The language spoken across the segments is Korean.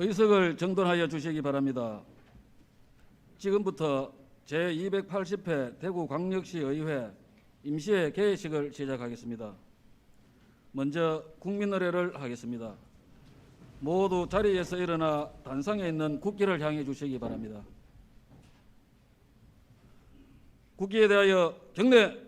의석을 정돈하여 주시기 바랍니다. 지금부터 제280회 대구광역시 의회 임시회 개회식을 시작하겠습니다. 먼저 국민의례를 하겠습니다. 모두 자리에서 일어나 단상에 있는 국기를 향해 주시기 바랍니다. 국기에 대하여 경례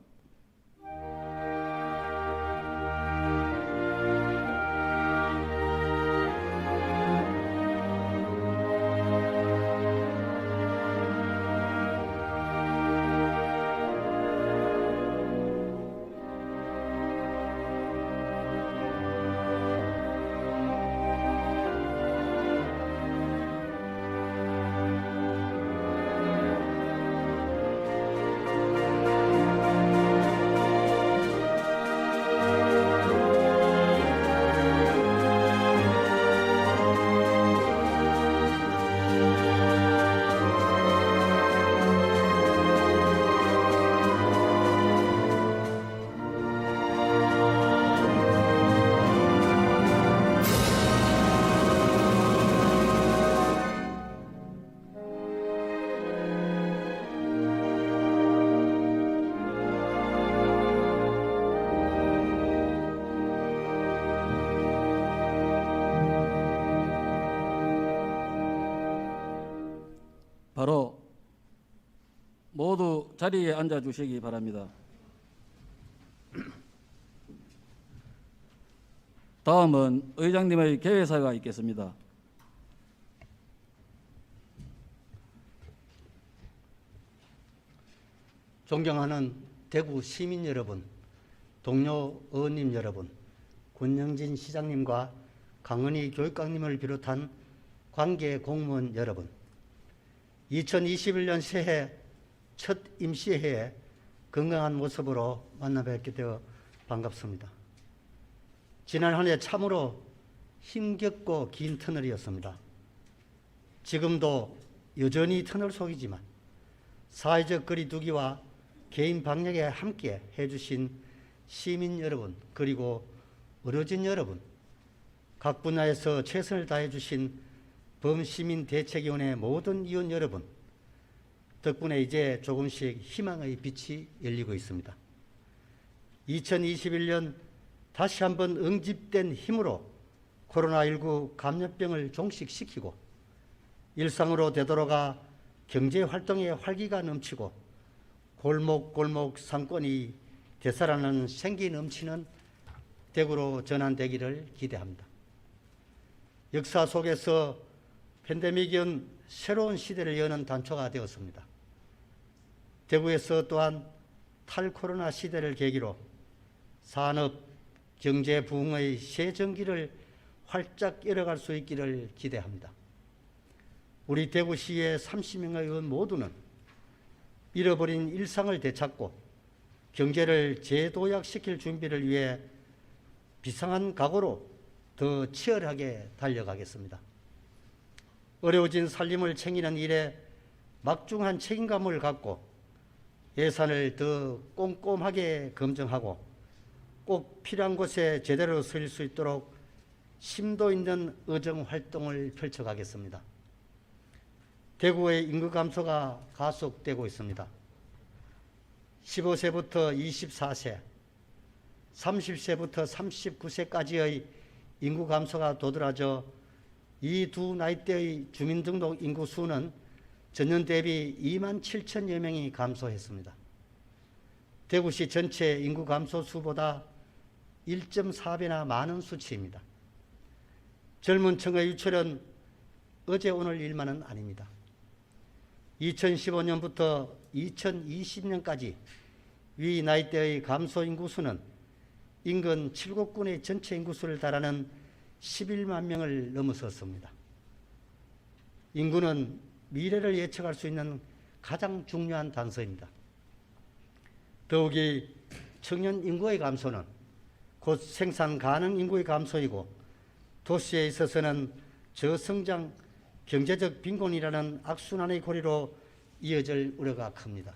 바로 모두 자리에 앉아 주시기 바랍니다. 다음은 의장님의 개회사가 있겠습니다. 존경하는 대구 시민 여러분, 동료 의원님 여러분, 권영진 시장님과 강은희 교육감님을 비롯한 관계 공무원 여러분, 2021년 새해 첫 임시회에 건강한 모습으로 만나 뵙게 되어 반갑습니다. 지난 한 해 참으로 힘겹고 긴 터널이었습니다. 지금도 여전히 터널 속이지만 사회적 거리두기와 개인 방역에 함께 해주신 시민 여러분 그리고 의료진 여러분 각 분야에서 최선을 다해주신 범시민 대책위원회 모든 위원 여러분 덕분에 이제 조금씩 희망의 빛이 열리고 있습니다. 2021년 다시 한번 응집된 힘으로 코로나19 감염병을 종식시키고 일상으로 되돌아가 경제 활동에 활기가 넘치고 골목골목 상권이 되살아나는 생기 넘치는 대구로 전환되기를 기대합니다. 역사 속에서 팬데믹은 새로운 시대를 여는 단초가 되었습니다. 대구에서 또한 탈코로나 시대를 계기로 산업, 경제 부흥의 새 전기를 활짝 열어갈 수 있기를 기대합니다. 우리 대구시의 30명의 의원 모두는 잃어버린 일상을 되찾고 경제를 재도약시킬 준비를 위해 비상한 각오로 더 치열하게 달려가겠습니다. 어려워진 살림을 챙기는 일에 막중한 책임감을 갖고 예산을 더 꼼꼼하게 검증하고 꼭 필요한 곳에 제대로 쓰일 수 있도록 심도 있는 의정 활동을 펼쳐가겠습니다. 대구의 인구 감소가 가속되고 있습니다. 15세부터 24세, 30세부터 39세까지의 인구 감소가 도드라져 이 두 나이대의 주민등록 인구 수는 전년 대비 2만 7천여 명이 감소했습니다. 대구시 전체 인구 감소 수보다 1.4배나 많은 수치입니다. 젊은 층의 유출은 어제 오늘 일만은 아닙니다. 2015년부터 2020년까지 위 나이대의 감소 인구수는 인근 7국군의 전체 인구수를 달하는 11만 명을 넘어섰습니다. 인구는 미래를 예측할 수 있는 가장 중요한 단서입니다. 더욱이 청년 인구의 감소는 곧 생산 가능 인구의 감소이고 도시에 있어서는 저성장 경제적 빈곤이라는 악순환의 고리로 이어질 우려가 큽니다.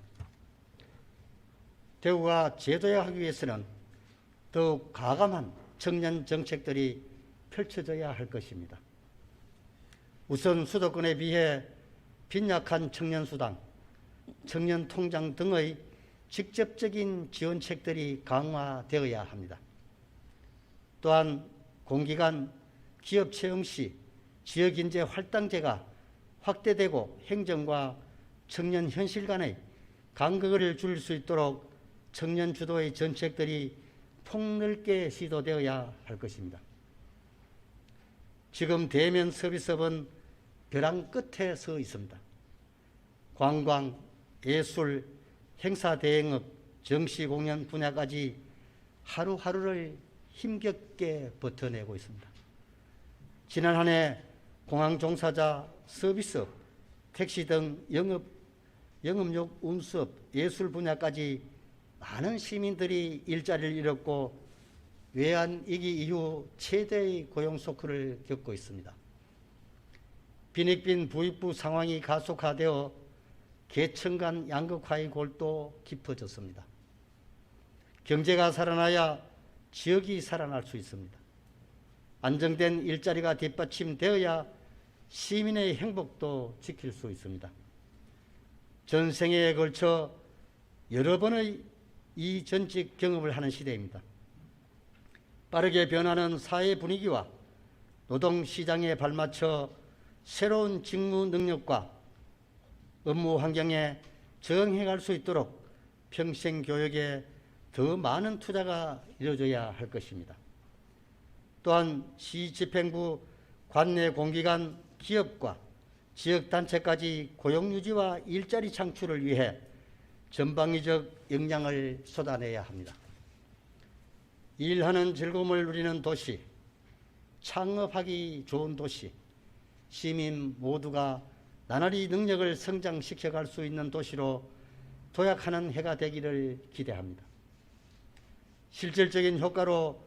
대구가 제도화하기 위해서는 더욱 가감한 청년 정책들이 펼쳐져야 할 것입니다. 우선 수도권에 비해 빈약한 청년수당, 청년통장 등의 직접적인 지원책들이 강화되어야 합니다. 또한 공기관 기업 채용 시 지역인재 할당제가 확대되고 행정과 청년 현실 간의 간극을 줄일 수 있도록 청년 주도의 정책들이 폭넓게 시도되어야 할 것입니다. 지금 대면 서비스업은 벼랑 끝에 서 있습니다. 관광, 예술, 행사 대행업, 정시 공연 분야까지 하루하루를 힘겹게 버텨내고 있습니다. 지난 한 해 공항 종사자, 서비스업, 택시 등 영업, 영업용 운수업, 예술 분야까지 많은 시민들이 일자리를 잃었고 외환 위기 이후 최대의 고용 소크를 겪고 있습니다. 빈익빈 부익부 상황이 가속화되어 계층 간 양극화의 골도 깊어졌습니다. 경제가 살아나야 지역이 살아날 수 있습니다. 안정된 일자리가 뒷받침되어야 시민의 행복도 지킬 수 있습니다. 전생에 걸쳐 여러 번의 이 전직 경험을 하는 시대입니다. 빠르게 변하는 사회 분위기와 노동 시장에 발맞춰 새로운 직무 능력과 업무 환경에 적응해갈 수 있도록 평생 교육에 더 많은 투자가 이루어져야 할 것입니다. 또한 시 집행부 관내 공기관 기업과 지역단체까지 고용유지와 일자리 창출을 위해 전방위적 역량을 쏟아내야 합니다. 일하는 즐거움을 누리는 도시, 창업하기 좋은 도시, 시민 모두가 나날이 능력을 성장시켜 갈 수 있는 도시로 도약하는 해가 되기를 기대합니다. 실질적인 효과로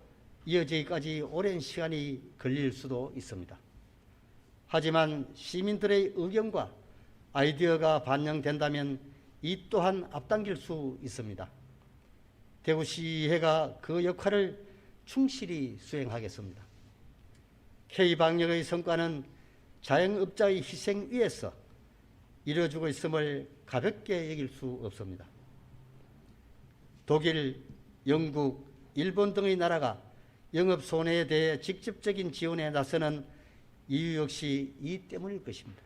이어지기까지 오랜 시간이 걸릴 수도 있습니다. 하지만 시민들의 의견과 아이디어가 반영된다면 이 또한 앞당길 수 있습니다. 대구시의회가 그 역할을 충실히 수행하겠습니다. K방역의 성과는 자영업자의 희생 위에서 이루어지고 있음을 가볍게 여길 수 없습니다. 독일, 영국, 일본 등의 나라가 영업 손해에 대해 직접적인 지원에 나서는 이유 역시 이 때문일 것입니다.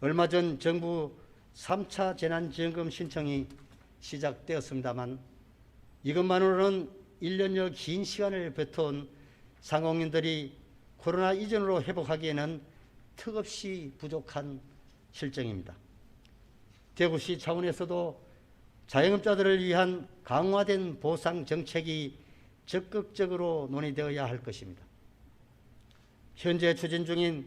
얼마 전 정부 3차 재난지원금 신청이 시작되었습니다만 이것만으로는 1년여 긴 시간을 뱉어온 상공인들이 코로나 이전으로 회복하기에는 턱없이 부족한 실정입니다. 대구시 차원에서도 자영업자들을 위한 강화된 보상 정책이 적극적으로 논의되어야 할 것입니다. 현재 추진 중인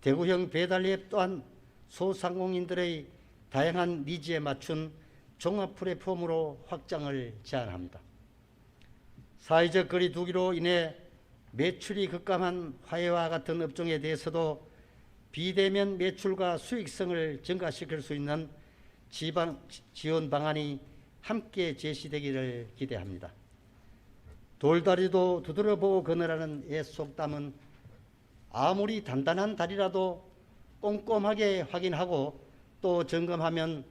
대구형 배달앱 또한 소상공인들의 다양한 니즈에 맞춘 종합 플랫폼으로 확장을 제안합니다. 사회적 거리 두기로 인해 매출이 급감한 화해와 같은 업종에 대해서도 비대면 매출과 수익성을 증가시킬 수 있는 지방 지원 방안이 함께 제시되기를 기대합니다. 돌다리도 두드려보고 거느라는 옛 속담은 아무리 단단한 다리라도 꼼꼼하게 확인하고 또 점검하면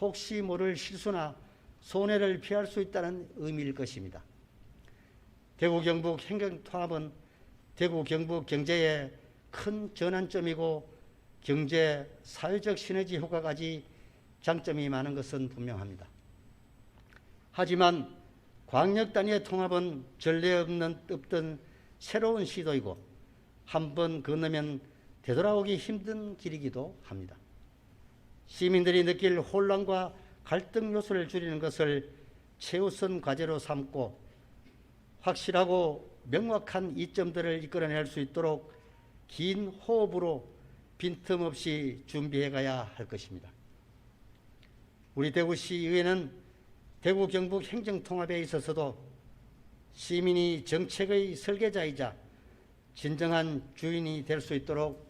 혹시 모를 실수나 손해를 피할 수 있다는 의미일 것입니다. 대구 경북 행정 통합은 대구 경북 경제의 큰 전환점이고 경제 사회적 시너지 효과까지 장점이 많은 것은 분명합니다. 하지만 광역 단위의 통합은 전례 없는 없던 새로운 시도이고 한 번 건너면 되돌아오기 힘든 길이기도 합니다. 시민들이 느낄 혼란과 갈등 요소를 줄이는 것을 최우선 과제로 삼고 확실하고 명확한 이점들을 이끌어낼 수 있도록 긴 호흡으로 빈틈없이 준비해 가야 할 것입니다. 우리 대구시의회는 대구 경북 행정통합에 있어서도 시민이 정책의 설계자이자 진정한 주인이 될 수 있도록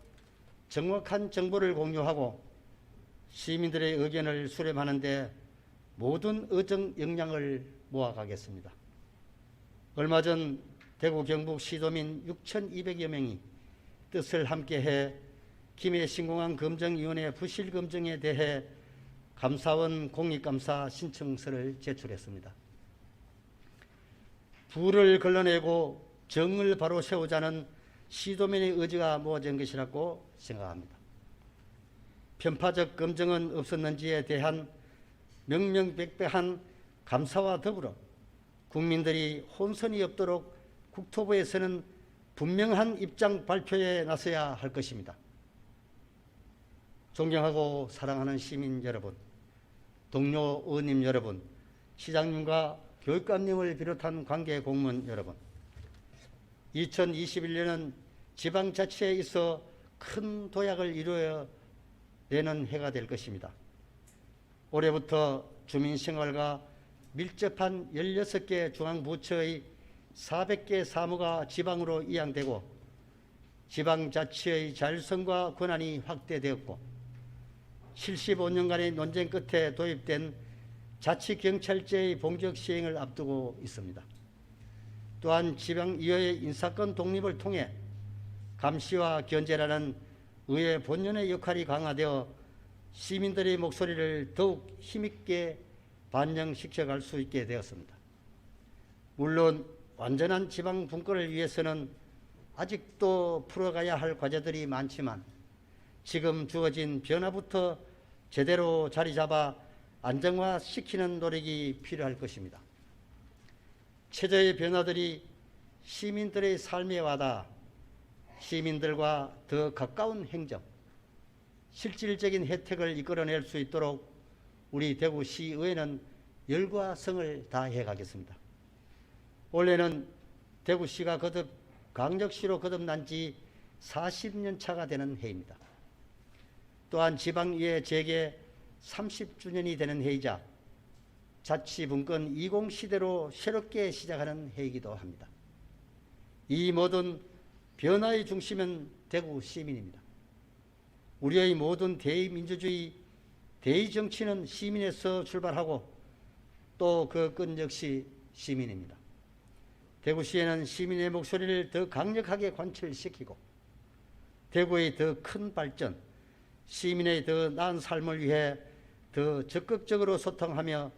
정확한 정보를 공유하고 시민들의 의견을 수렴하는 데 모든 의정 역량을 모아가겠습니다. 얼마 전 대구 경북 시도민 6,200여 명이 뜻을 함께해 김해 신공항 검정위원회 부실 검증에 대해 감사원 공익감사 신청서를 제출했습니다. 부를 걸러내고 정을 바로 세우자는 시도민의 의지가 모아진 것이라고 생각합니다. 편파적 검증은 없었는지에 대한 명명백백한 감사와 더불어 국민들이 혼선이 없도록 국토부에서는 분명한 입장 발표에 나서야 할 것입니다. 존경하고 사랑하는 시민 여러분, 동료 의원님 여러분, 시장님과 교육감님을 비롯한 관계 공무원 여러분, 2021년은 지방자치에 있어 큰 도약을 이루어 내는 해가 될 것입니다. 올해부터 주민생활과 밀접한 16개 중앙부처의 400개 사무가 지방으로 이양되고 지방자치의 자율성과 권한이 확대되었고 75년간의 논쟁 끝에 도입된 자치경찰제의 본격 시행을 앞두고 있습니다. 또한 지방의회의 인사권 독립을 통해 감시와 견제라는 의회 본연의 역할이 강화되어 시민들의 목소리를 더욱 힘있게 반영시켜 갈 수 있게 되었습니다. 물론 완전한 지방 분권을 위해서는 아직도 풀어가야 할 과제들이 많지만 지금 주어진 변화부터 제대로 자리 잡아 안정화시키는 노력이 필요할 것입니다. 체제의 변화들이 시민들의 삶에 와닿아 시민들과 더 가까운 행정, 실질적인 혜택을 이끌어낼 수 있도록 우리 대구시의회는 열과 성을 다해 가겠습니다. 올해는 대구시가 거듭 강력시로 거듭난 지 40년 차가 되는 해입니다. 또한 지방의회 재개 30주년이 되는 해이자 자치분권 20 시대로 새롭게 시작하는 해이기도 합니다. 이 모든 변화의 중심은 대구 시민입니다. 우리의 모든 대의민주주의, 대의정치는 시민에서 출발하고 또 그 끈 역시 시민입니다. 대구시에는 시민의 목소리를 더 강력하게 관철시키고 대구의 더 큰 발전, 시민의 더 나은 삶을 위해 더 적극적으로 소통하며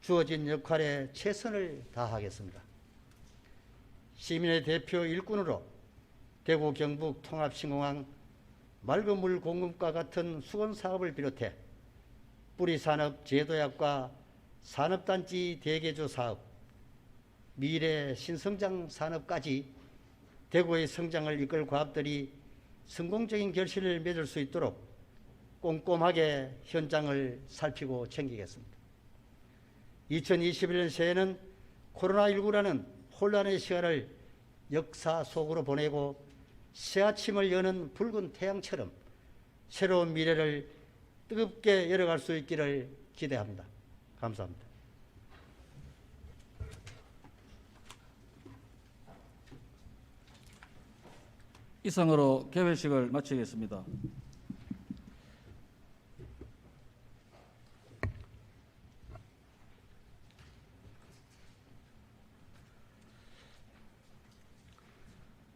주어진 역할에 최선을 다하겠습니다. 시민의 대표 일꾼으로 대구 경북 통합 신공항 맑은 물 공급과 같은 수건 사업을 비롯해 뿌리 산업 제도약과 산업단지 대개조 사업, 미래 신성장 산업까지 대구의 성장을 이끌 과업들이 성공적인 결실을 맺을 수 있도록 꼼꼼하게 현장을 살피고 챙기겠습니다. 2021년 새해는 코로나19라는 혼란의 시간을 역사 속으로 보내고 새 아침을 여는 붉은 태양처럼 새로운 미래를 뜨겁게 열어갈 수 있기를 기대합니다. 감사합니다. 이상으로 개회식을 마치겠습니다.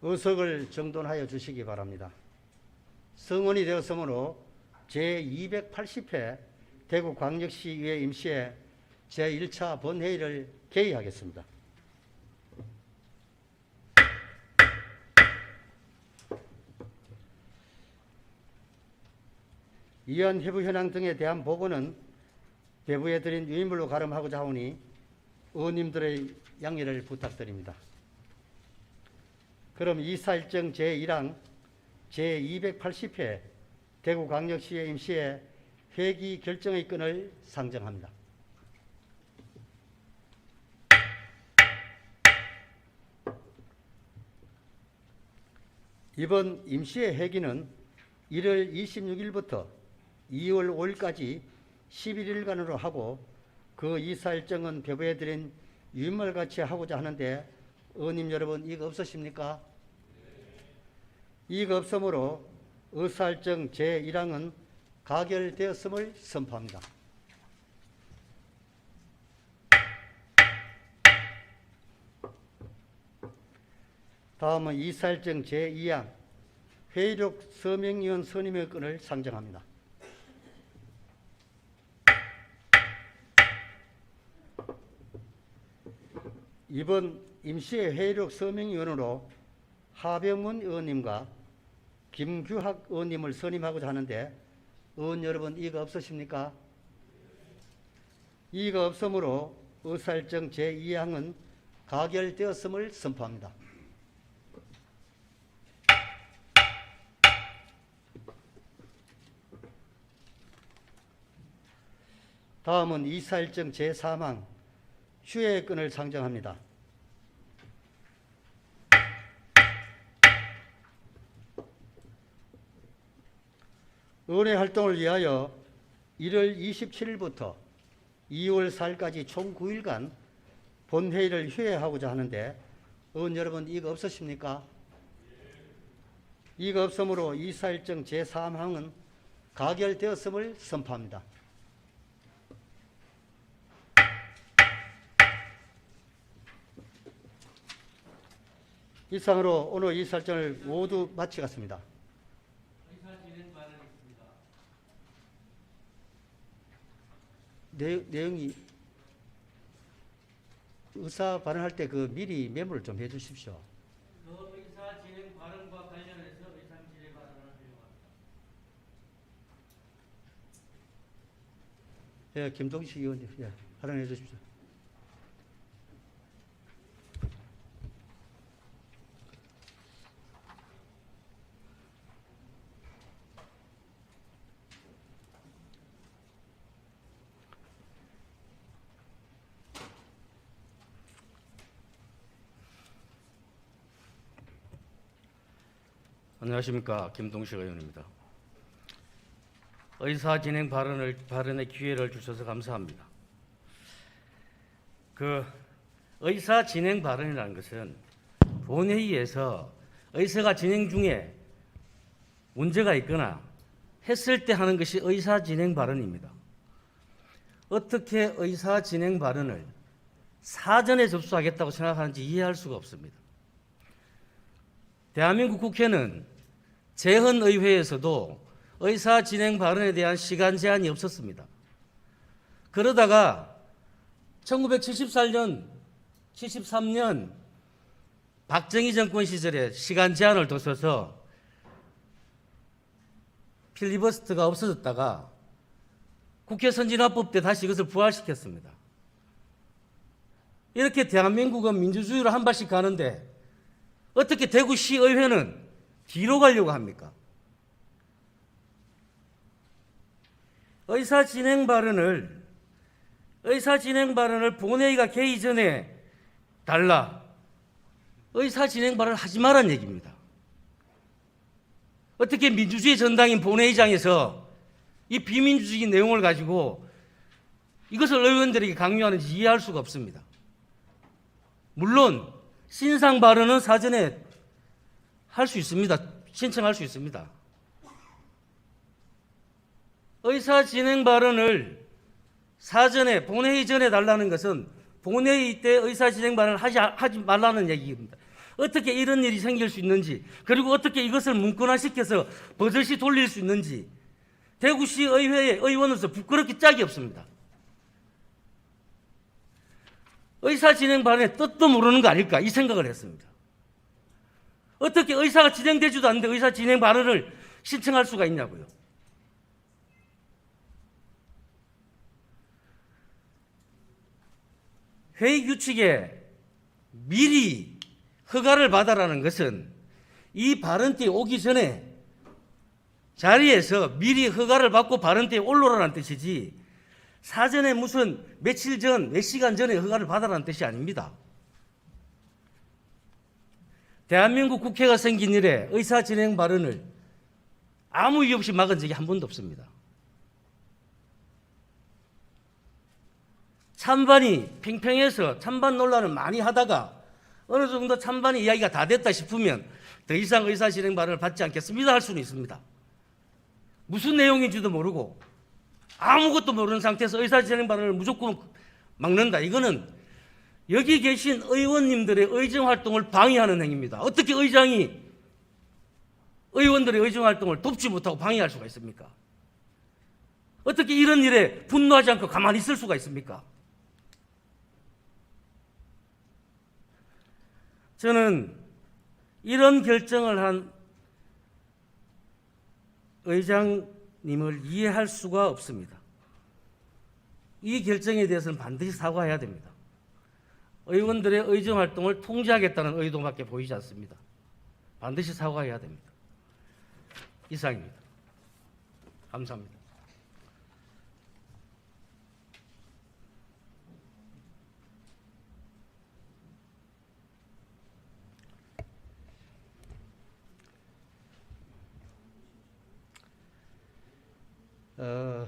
의석을 정돈하여 주시기 바랍니다. 성원이 되었으므로 제280회 대구광역시의회 임시회 제1차 본회의를 개의하겠습니다. 이안 해부 현황 등에 대한 보고는 대부에 드린 유인물로 가름하고자 하오니 의원님들의 양해를 부탁드립니다. 그럼 이사일정 제1항 제280회 대구광역시의 임시의 회기 결정의 건을 상정합니다. 이번 임시의 회기는 1월 26일부터 2월 5일까지 11일간으로 하고 그 이사 일정은 배부해 드린 유인말같이 하고자 하는데 의원님 여러분 이거 없으십니까? 이거 없으므로 의사일정 제1항은 가결되었음을 선포합니다. 다음은 이사일정 제2항 회의록 서명위원 선임의 건을 상정합니다. 이번 임시의 회의록 서명위원으로 하병문 의원님과 김규학 의원님을 선임하고자 하는데 의원 여러분 이거 없으십니까? 이거 없으므로 의사일정 제2항은 가결되었음을 선포합니다. 다음은 이사일정 제3항 휴회의 건을 상정합니다. 의원의 활동을 위하여 1월 27일부터 2월 4일까지 총 9일간 본회의를 휴회하고자 하는데 의원 여러분 이거 없으십니까? 이거 없으므로 이사일정 제3항은 가결되었음을 선포합니다. 이상으로 오늘 이사일정을 모두 마치겠습니다. 내, 내용이 의사 발언할 때 그 미리 메모를 좀 해 주십시오. 그 의사 진행 발언과 관련해서 의상실의 발언을 요구합니다. 예, 김동식 의원님, 예, 발언해 주십시오. 안녕하십니까 김동식 의원입니다. 의사 진행 발언을 발언의 기회를 주셔서 감사합니다. 그 의사 진행 발언이라는 것은 본회의에서 의사가 진행 중에 문제가 있거나 했을 때 하는 것이 의사 진행 발언입니다. 어떻게 의사 진행 발언을 사전에 접수하겠다고 생각하는지 이해할 수가 없습니다. 대한민국 국회는 재헌 의회에서도 의사 진행 발언에 대한 시간 제한이 없었습니다. 그러다가 1974년, 73년 박정희 정권 시절에 시간 제한을 뒀어서 필리버스터가 없어졌다가 국회 선진화법 때 다시 이것을 부활시켰습니다. 이렇게 대한민국은 민주주의로 한 발씩 가는데 어떻게 대구시 의회는 뒤로 가려고 합니까? 의사 진행 발언을 의사 진행 발언을 본회의가 개의 전에 달라 의사 진행 발언을 하지 말란 얘기입니다. 어떻게 민주주의 전당인 본회의장에서 이 비민주적인 내용을 가지고 이것을 의원들에게 강요하는지 이해할 수가 없습니다. 물론 신상 발언은 사전에 할 수 있습니다. 신청할 수 있습니다. 의사 진행 발언을 사전에 본회의 전에 달라는 것은 본회의 때 의사 진행 발언을 하지, 하지 말라는 얘기입니다. 어떻게 이런 일이 생길 수 있는지, 그리고 어떻게 이것을 문건화시켜서 버젓이 돌릴 수 있는지, 대구시 의회의 의원으로서 부끄럽기 짝이 없습니다. 의사 진행 발언의 뜻도 모르는 거 아닐까 이 생각을 했습니다. 어떻게 의사가 진행되지도 않는데 의사 진행 발언을 신청할 수가 있냐고요. 회의 규칙에 미리 허가를 받아라는 것은 이 발언대에 오기 전에 자리에서 미리 허가를 받고 발언대에 올라라는 뜻이지 사전에 무슨 며칠 전, 몇 시간 전에 허가를 받아라는 뜻이 아닙니다. 대한민국 국회가 생긴 이래 의사 진행 발언을 아무 이유 없이 막은 적이 한 번도 없습니다. 찬반이 팽팽해서 찬반 논란을 많이 하다가 어느 정도 찬반의 이야기가 다 됐다 싶으면 더 이상 의사 진행 발언을 받지 않겠습니다 할 수는 있습니다. 무슨 내용인지도 모르고 아무것도 모르는 상태에서 의사 진행 발언을 무조건 막는다. 이거는 여기 계신 의원님들의 의정 활동을 방해하는 행위입니다. 어떻게 의장이 의원들의 의정 활동을 돕지 못하고 방해할 수가 있습니까? 어떻게 이런 일에 분노하지 않고 가만히 있을 수가 있습니까? 저는 이런 결정을 한 의장님을 이해할 수가 없습니다. 이 결정에 대해서는 반드시 사과해야 됩니다. 의원들의 의정 활동을 통제하겠다는 의도밖에 보이지 않습니다. 반드시 사과해야 됩니다. 이상입니다. 감사합니다. 어,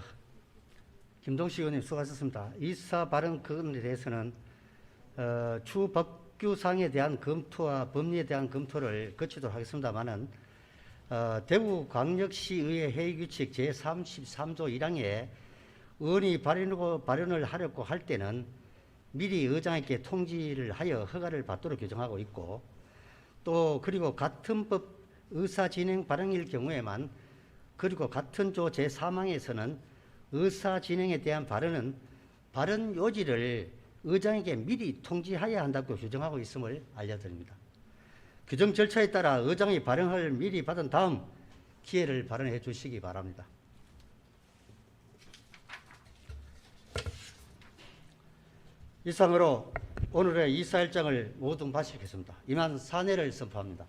김동식 의원님 수고하셨습니다. 이사 발언 건에 대해서는 어, 추 법규상에 대한 검토와 법리에 대한 검토를 거치도록 하겠습니다만은 어, 대구광역시의회 회의규칙 제33조 1항에 의원이 발언하고 발언을 하려고 할 때는 미리 의장에게 통지를 하여 허가를 받도록 규정하고 있고 또 그리고 같은 법 의사 진행 발언일 경우에만 그리고 같은 조 제3항에서는 의사 진행에 대한 발언은 발언 요지를 의장에게 미리 통지해야 한다고 규정하고 있음을 알려드립니다. 규정 절차에 따라 의장이 발언을 미리 받은 다음 기회를 발언해 주시기 바랍니다. 이상으로 오늘의 이사 일정을 모두 마치겠습니다. 이만 사내를 선포합니다.